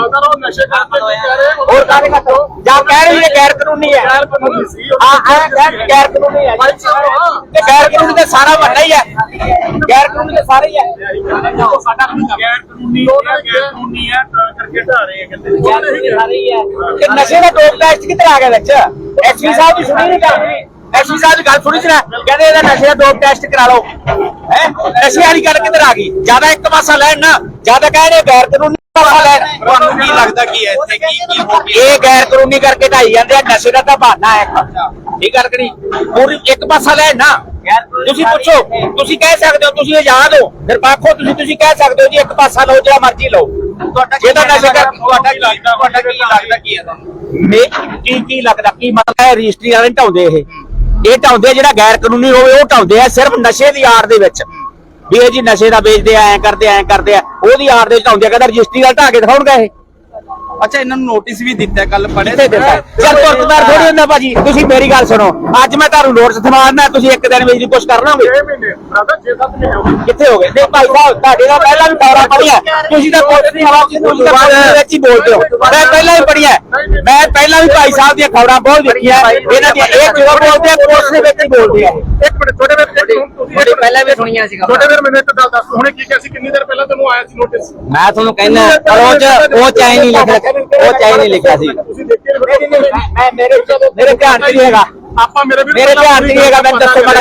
ਅਗਰ ਉਹ ਨਸ਼ੇ ਕਰਦੇ ਕੀ ਕਹਿ ਰਹੇ ਹੋਰ ਕਾਹਦੇ ਕੱਟੋ ਜਾਂ ਕਹਿ ਰਹੀ ਗੈਰ ਕਾਨੂੰਨੀ ਹੈ। ਗੈਰ ਕਾਨੂੰਨੀ ਸੀ ਉਹ। ਹਾਂ ਹਾਂ ਗੈਰ ਕਾਨੂੰਨੀ ਹੈ ਤੇ ਗੈਰ ਕਾਨੂੰਨੀ ਤੇ ਸਾਰਾ ਵੱਡਾ ਹੀ ਹੈ। ਗੈਰ ਕਾਨੂੰਨੀ ਤੇ ਸਾਰੇ ਹੀ ਹੈ। ਸਾਡਾ ਗੈਰ ਕਾਨੂੰਨੀ ਹੈ ਗੈਰ ਕਾਨੂੰਨੀ ਹੈ ਤਾਂ ਕਰਕੇ ਢਾ ਰਹੇ ਆ ਕਹਿੰਦੇ। ਸਾਰੇ ਹੀ ਹੈ। ਤੇ ਨਸ਼ੇ ਦਾ ਡੋਪ ਟੈਸਟ ਕਿੱਧਰ ਆ ਗਿਆ ਵਿੱਚ? ਐਸਪੀ ਸਾਹਿਬ ਦੀ ਸੁਣੀ ਨਹੀਂ ਗੱਲ। ਐਸਪੀ ਸਾਹਿਬ ਦੀ ਗੱਲ ਸੁਣੀ ਸੀ ਨਾ? ਕਹਿੰਦੇ ਇਹਦਾ ਨਸ਼ੇ ਦਾ ਡੋਪ ਟੈਸਟ ਕਰਾ ਲਓ। ਹੈ? ਨਸ਼ੇ ਵਾਲੀ ਗੱਲ ਕਿੱਧਰ ਆ ਗਈ? ਜ਼ਿਆਦਾ ਇੱਕ ਪਾਸਾ ਲੈਣ ਨਾ। ਜ਼ਿਆਦਾ ਕਹਿੰਦੇ ਗੈਰ ਕਾਨੂੰਨੀ ਪਾਸਾ ਲੈਣ। ਤੁਹਾਨੂੰ ਕੀ ਹੈ ਇੱਥੇ ਕੀ ਕੀ ਹੋ ਗਿਆ? ਇਹ ਗੈਰ ਕਾਨੂੰਨੀ ਕਰਕੇ ਢਾਈ ਜਾਂਦੇ ਆ ਨਸ਼ੇ ਦਾ ਤਾਂ ਬਹਾਨਾ ਹੈ। ਠੀਕ ਗੱਲ ਕਰੀ ਪੂਰੀ ਇੱਕ ਪਾਸਾ ਲੈਣ ਨਾ। ਤੁਸੀਂ ਪੁੱਛੋ ਤੁਸੀਂ ਕਹਿ ਸਕਦੇ ਹੋ ਤੁਸੀਂ ਆਜ਼ਾਦ ਹੋ ਨਿਰਪੱਖ ਹੋ ਤੁਸੀਂ ਤੁਸੀਂ ਕਹਿ ਸਕਦੇ ਹੋ ਜੀ ਇੱਕ ਪਾਸਾ ਲਓ ਜਿਹੜਾ ਮਰਜ਼ੀ ਲਓ। ਤੁਹਾਡਾ ਨਸ਼ੇ ਕਰ ਤੁਹਾਡਾ ਕੀ ਲੱਗਦਾ ਤੁਹਾਡਾ ਕੀ ਲੱਗਦਾ ਕੀ ਹੈ ਤੁਹਾਨੂੰ? ਮੇ ਕੀ ਕੀ ਲੱਗਦਾ ਕੀ ਮਤਲਬ ਹੈ ਰਜਿਸਟਰੀ ਵਾਲੇ ਢਾਉਂਦੇ ਇਹ? ਇਹ ਢਾਉਂਦੇ ਜਿਹੜਾ ਗੈਰ ਕਾਨੂੰਨੀ ਹੋਵੇ ਉਹ ਢਾਉਂਦੇ ਆ ਸਿਰਫ ਨਸ਼ੇ ਦੀ ਆੜ ਦੇ ਵਿੱਚ। ਵੀ ਇਹ ਜੀ ਨਸ਼ੇ ਦਾ ਵੇਚਦੇ ਆ ਐ ਕਰਦੇ ਐ ਕਰਦੇ ਆ। ਉਹਦੀ ਆੜ ਦੇ ਢਾਉਂਦੇ ਆ ਕਹਿੰਦਾ ਰਜਿਸਟਰੀ ਵਾਲਾ ਢਾ ਕੇ ਦਿਖਾਉਣਗਾ ਇਹ। ਅੱਛਾ ਇਹਨਾਂ ਨੂੰ ਨੋਟਿਸ ਵੀ ਦਿੱਤਾ ਕੱਲ ਪੜ੍ਹੇ ਕਿੱਥੇ ਯਾਰ ਤੁਰਤਦਾਰ ਥੋੜੀ ਹੁੰਦਾ ਭਾਜੀ। ਤੁਸੀਂ ਮੇਰੀ ਗੱਲ ਸੁਣੋ। ਅੱਜ ਮੈਂ ਤੁਹਾਨੂੰ ਨੋਟਿਸ ਥਮਾਰਨਾ ਤੁਸੀਂ ਇੱਕ ਦਿਨ ਵਿੱਚ ਦੀ ਕੁਛ ਕਰ ਲਓਗੇ 6 ਮਹੀਨੇ ਬਰਾਦਰ 6-7 ਮਹੀਨੇ ਹੋ ਗਏ। ਕਿੱਥੇ ਹੋ ਗਏ? ਨਹੀਂ ਭਾਈ ਸਾਹਿਬ ਤੁਹਾਡੇ ਨਾਲ ਪਹਿਲਾਂ ਵੀ ਖਬਰਾਂ ਪੜੀਆਂ ਤੁਸੀਂ ਤਾਂ ਪੁਲਿਸ ਦੀ ਹਵਾ ਚ ਤੁਸੀਂ ਤਾਂ ਪੁਲਿਸ ਦੇ ਵਿੱਚ ਹੀ ਬੋਲਦੇ ਹੋ। ਮੈਂ ਪਹਿਲਾਂ ਵੀ ਪੜੀਆਂ ਮੈਂ ਪਹਿਲਾਂ ਵੀ ਭਾਈ ਸਾਹਿਬ ਦੀਆਂ ਖਬਰਾਂ ਬਹੁਤ ਦੇਖੀਆਂ ਇਹਨਾਂ ਦੀਆਂ ਇਹ ਜੋ ਬੋਲਦੇ ਆ? ਪੁਲਿਸ ਦੇ ਵਿੱਚ ਹੀ ਬੋਲਦੇ ਆ। ਇੱਕ ਮਿੰਟ ਤੁਹਾਡੇ ਵੀਰ ਤੁਸੀਂ ਤੁਹਾਡੀ ਪਹਿਲਾਂ ਵੀ ਸੁਣੀਆਂ ਸੀ ਤੁਹਾਡੇ ਵੀਰ ਮੈਨੂੰ ਇੱਕ ਗੱਲ ਦੱਸ। ਹੁਣੇ ਕੀ ਕਿਹਾ ਸੀ? ਕਿੰਨੀ ਦੇਰ ਪਹਿਲਾਂ ਤੁਹਾਨੂੰ ਆਇਆ ਸੀ ਨੋਟਿਸ ਮੈਂ ਤੁਹਾਨੂੰ ਕਹਿੰਦਾ ਪਰ ਉਹ ਚ ਉਹ ਚਾਹੀ ਨਹੀਂ ਲਿਖਿਆ ਉਹ ਚਾਹੀ ਨਹੀਂ ਲਿਖਿਆ ਸੀ। ਤੁਸੀਂ ਮੈਂ ਮੇਰੇ ਮੇਰੇ ਧਿਆਨ ਚ ਨਹੀਂ ਹੈਗਾ। ਆਪਾਂ ਮੇਰੇ ਮੇਰੇ ਧਿਆਨ ਚ ਨਹੀਂ ਹੈਗਾ। ਮੈਂ ਦੱਸੋ ਮਾੜਾ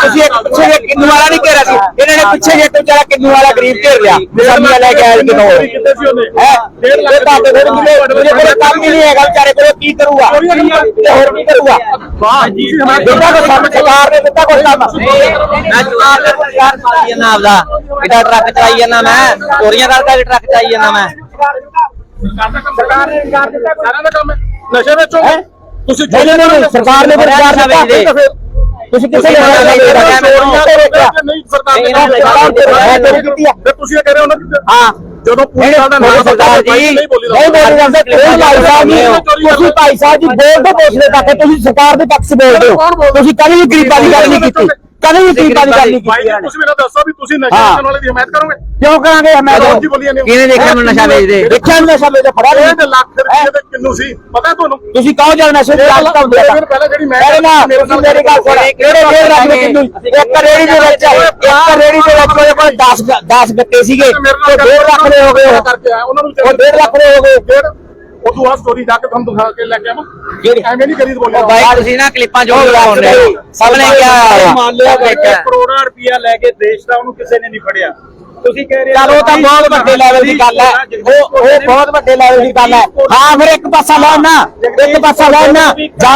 ਤੁਸੀਂ ਇੱਕ ਪਿੱਛੇ ਜੇ ਕਿੰਨੂ ਵਾਲਾ ਨਹੀਂ ਘੇਰਿਆ ਸੀ? ਇਹਨਾਂ ਨੇ ਪਿੱਛੇ ਜੇ ਇੱਕ ਵਿਚਾਰਾ ਕਿੰਨੂ ਵਾਲਾ ਗਰੀਬ ਘੇਰ ਲਿਆ। ਨਿਸ਼ਾਨੀਆਂ ਲੈ ਕੇ ਆਏ ਕਿਨੋ ਕਿੱਥੇ ਸੀ ਉਹਨੇ? ਹੈ? ਇਹ ਤੁਹਾਡੇ ਕੋਲ ਮੇਰੇ ਕੋਲ ਕੰਮ ਹੀ ਨਹੀਂ ਹੈਗਾ ਵਿਚਾਰੇ ਕੋਲ। ਕੀ ਕਰੂਗਾ? ਤੇ ਹੋਰ ਕੀ ਕਰੂਗਾ? ਵਾਹ ਜੀ ਦਿੱਤਾ ਕੋ ਕੰਮ? ਸਰਕਾਰ ਨੇ ਦਿੱਤਾ ਕੋਈ ਕੰਮ? ਮੈਂ ਜਵਾਬ ਦੇ ਪੁੱਛਿਆ ਚਲਾਈ ਜਾਂਦਾ ਆਪਦਾ। ਇਹਦਾ ਟਰੱਕ ਚਲਾਈ ਜਾਂਦਾ ਮੈਂ। ਚੋਰੀਆਂ ਕਰਦਾ ਟਰੱਕ ਚਲਾਈ ਜਾਂਦਾ ਮੈਂ। ਸਰਕਾਰ ਨੇ ਰੁਜ਼ਗਾਰ ਦਿੱਤਾ ਸਾਰਿਆਂ ਦਾ ਕੰਮ ਹੈ। ਨਸ਼ੇ ਵੇਚੋ। ਹੈਂ? ਤੁਸੀਂ ਨਹੀਂ ਨਹੀਂ ਨਹੀਂ ਸਰਕਾਰ ਨੇ ਫਿਰ ਰੁਜ਼ਗਾਰ ਦਿੱਤਾ। ਤੁਸੀਂ ਕਿਸੇ ਨੇ ਨਹੀਂ ਨਹੀਂ ਰੁਜ਼ਗਾਰ ਚੋਰੀਆਂ ਤੇ ਰੋਕਿਆ। ਨਹੀਂ ਸਰਕਾਰ ਨਹੀਂ, ਨੇ ਇਹਨਾਂ ਨੇ ਸਰਕਾਰ ਤੇ ਰੋਕਿਆ ਚੋਰੀ ਕੀਤੀ ਆ। ਫਿਰ ਤੁਸੀਂ ਇਹ ਕਹਿ ਰਹੇ ਹੋ ਨਾ ਕਿ ਹਾਂ। ਜਦੋਂ ਪੂਰੀ ਨਹੀਂ ਗੱਲ ਦਾ ਨਾਮ ਸਰਕਾਰ ਜੀ ਨਹੀਂ ਬੋਲੀ ਨਹੀਂ ਬੋਲੀ ਜਾਂਦੇ। ਤੁਸੀਂ ਭਾਈ ਸਾਹਿਬ ਜੀ ਤੁਸੀਂ ਭਾਈ ਸਾਹਿਬ ਜੀ ਬੋਲਦੇ ਪੁੱਛਦੇ ਤੱਕ। ਤੁਸੀਂ ਸਰਕਾਰ ਦੇ ਪੱਖ 'ਚ ਬੋਲਦੇ ਹੋ। ਤੁਸੀਂ ਕਦੇ ਵੀ ਗਰੀਬਾਂ ਦੀ ਗੱਲ ਨਹੀਂ ਕੀਤੀ। ਕਦੇ ਵੀ ਗਰੀਬਾਂ ਦੀ ਗੱਲ ਨਹੀਂ ਕੀਤੀ। ਤੁਸੀਂ ਮੈਨੂੰ ਦੱਸੋ ਵੀ ਤੁਸੀਂ ਨਸ਼ੇ ਵਾਲੇ ਦੀ ਹਮਾਇਤ ਕਰੋਗੇ? ਕਿਉਂ ਕਰਾਂਗੇ ਮੈਂ ਰੋਜ਼ ਹੀ ਬੋਲੀ ਜਾਂਦੇ ਹੋ ਕਿਹਨੇ ਦੇਖਿਆ ਮੈਨੂੰ ਨਸ਼ਾ ਵੇਚਦੇ? ਦੇਖਿਆ ਨੂੰ ਨਸ਼ਾ ਵੇਚਦੇ ਫੜਾ ਤੇ ਲੱਖ ਰੁਪਏ ਦੇ ਕਿੰਨੂ ਸੀ? ਪਤਾ ਤੁਹਾਨੂੰ? ਤੁਸੀਂ ਕਹੋ ਜਦ ਨਸ਼ੇ ਦੀ ਗੱਲ ਕਰਦੇ ਆ ਪਹਿਲਾਂ ਜਿਹੜੀ ਮੈਂ ਮੇਰੇ ਨਾਲ ਮੇਰੀ ਕਿਹੜੇ ਕਿਹੜੇ ਰੱਖ ਦੇ ਕਿੰਨੂ ਇੱਕ ਰੇੜੀ ਦੇ ਵਿੱਚ ਇੱਕ ਰੇੜੀ ਦੇ ਵਿੱਚ ਉਹਦੇ ਕੋਲ 10 10 ਗੱਤੇ ਸੀਗੇ। ਤੇ 1.5 ਲੱਖ ਦੇ ਹੋ ਗਏ ਉਹ। ਕਰਕੇ ਆਇਆ ਉਹਨਾਂ ਨੂੰ ਉਹ 1.5 ਲੱਖ ਦੇ ਹੋ ਗਏ। ਡੇਢ ਉਹ ਤੋਂ ਆ ਸਟੋਰੀ ਜਾ ਕੇ ਤੁਹਾਨੂੰ ਦਿਖਾ ਕੇ ਲੈ ਕੇ ਆਵਾਂ। ਕਿਹੜੀ? ਐਵੇਂ ਨਹੀਂ ਕਰੀ ਬੋਲਿਆ। ਬਾਈ ਤੁਸੀਂ ਨਾ ਕਲਿੱਪਾਂ ਜੋ ਉਹ ਲਗਾਉਂਦੇ ਬਈ, ਸਭ ਨੇ ਕਿਹਾ ਮੰਨ ਲਿਆ ਵਿੱਚ ਕਰੋੜਾਂ ਰੁਪਇਆ ਲੈ ਕੇ ਦੇਸ਼ ਦਾ ਉਹਨੂੰ ਕਿਸੇ ਨੇ ਨਹੀਂ ਫੜਿਆ। ਤੁਸੀਂ ਕਹਿ ਰਹੇ ਚਲ ਉਹ ਤਾਂ ਬਹੁਤ ਵੱਡੇ ਲੈਵਲ ਦੀ ਗੱਲ ਹੈ। ਉਹ ਉਹ ਬਹੁਤ ਵੱਡੇ ਲੈਵਲ ਦੀ ਗੱਲ ਹੈ। ਹਾਂ ਫਿਰ ਇੱਕ ਪਾਸਾ ਨਾ ਇੱਕ ਪਾਸਾ ਲੈਣ ਨਾ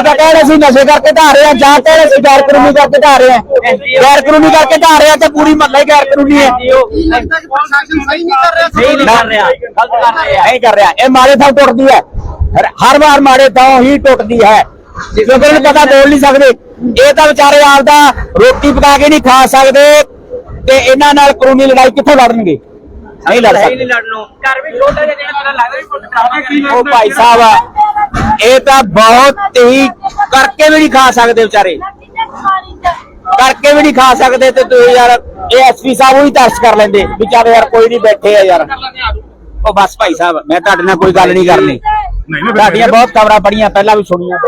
ਤਾਂ ਕਹਿ ਰਹੇ ਸੀ ਨਸ਼ੇ ਕਰਕੇ ਢਾ ਰਹੇ ਆ ਜਾਂ ਕਹਿ ਰਹੇ ਸੀ ਗੈਰ ਕਾਨੂੰਨੀ ਕਰਕੇ ਢਾ ਰਹੇ ਆ। ਗੈਰ ਕਾਨੂੰਨੀ ਕਰਕੇ ਢਾ ਰਹੇ ਆ ਤੇ ਪੂਰੀ ਮਹੱਲਾ ਹੀ ਗੈਰ ਕਾਨੂੰਨੀ ਹੈ। ਸਹੀ ਨਹੀਂ ਕਰ ਰਿਹਾ। ਗਲਤ ਕਰ ਰਿਹਾ। ਨਹੀਂ ਕਰ ਰਿਹਾ। ਇਹ ਮਾੜੇ ਥਾਂ ਟੁੱਟਦੀ ਹੈ। ਹਰ- ਵਾਰ ਮਾੜੇ ਥਾਂ ਹੀ ਟੁੱਟਦੀ ਹੈ। ਕਿਉਂਕਿ ਇਹਨੂੰ ਪਤਾ ਬੋਲ ਨਹੀਂ ਸਕਦੇ। ਇਹ ਤਾਂ ਵਿਚਾਰੇ ਆਪਦਾ ਰੋਟੀ ਪਕਾ ਕੇ ਨਹੀਂ ਖਾ ਸਕਦੇ। ਤੇ ਇਹਨਾਂ ਨਾਲ ਕਾਨੂੰਨੀ ਲੜਾਈ ਕਿੱਥੋਂ ਲੜਨਗੇ? ਨਹੀਂ ਲੜ ਸਕਦੇ। ਲੜਨੋਂ। ਘਰ ਵੀ ਛੋਟਾ ਜਿਹਾ ਜਿਹੜਾ ਮੇਰਾ ਲੱਗਦਾ ਵੀ ਕੁਝ ਕਰਾਉਣਾ ਉਹ ਭਾਈ ਸਾਹਿਬ ਇਹ ਤਾਂ ਬਹੁਤ ਹੀ ਕਰਕੇ ਵੀ ਨਹੀਂ ਖਾ ਸਕਦੇ ਵਿਚਾਰੇ। ਕਰਕੇ ਵੀ ਨਹੀਂ ਖਾ ਸਕਦੇ ਤੇ ਤੁਸੀਂ ਯਾਰ ਇਹ ਐਸਪੀ ਸਾਹਿਬ ਉਹ ਹੀ ਤਰਸ ਕਰ ਲੈਂਦੇ ਵਿਚਾਰੇ ਯਾਰ ਕੋਈ ਨਹੀਂ ਬੈਠੇ ਆ ਯਾਰ। ਉਹ ਬਸ ਭਾਈ ਸਾਹਿਬ ਮੈਂ ਤੁਹਾਡੇ ਨਾਲ ਕੋਈ ਗੱਲ ਨਹੀਂ ਕਰਨੀ। ਨਹੀਂ ਤੁਹਾਡੀਆਂ ਬਹੁਤ ਖਬਰਾਂ ਪੜੀਆਂ ਪਹਿਲਾਂ ਵੀ ਸੁਣੀਆਂ।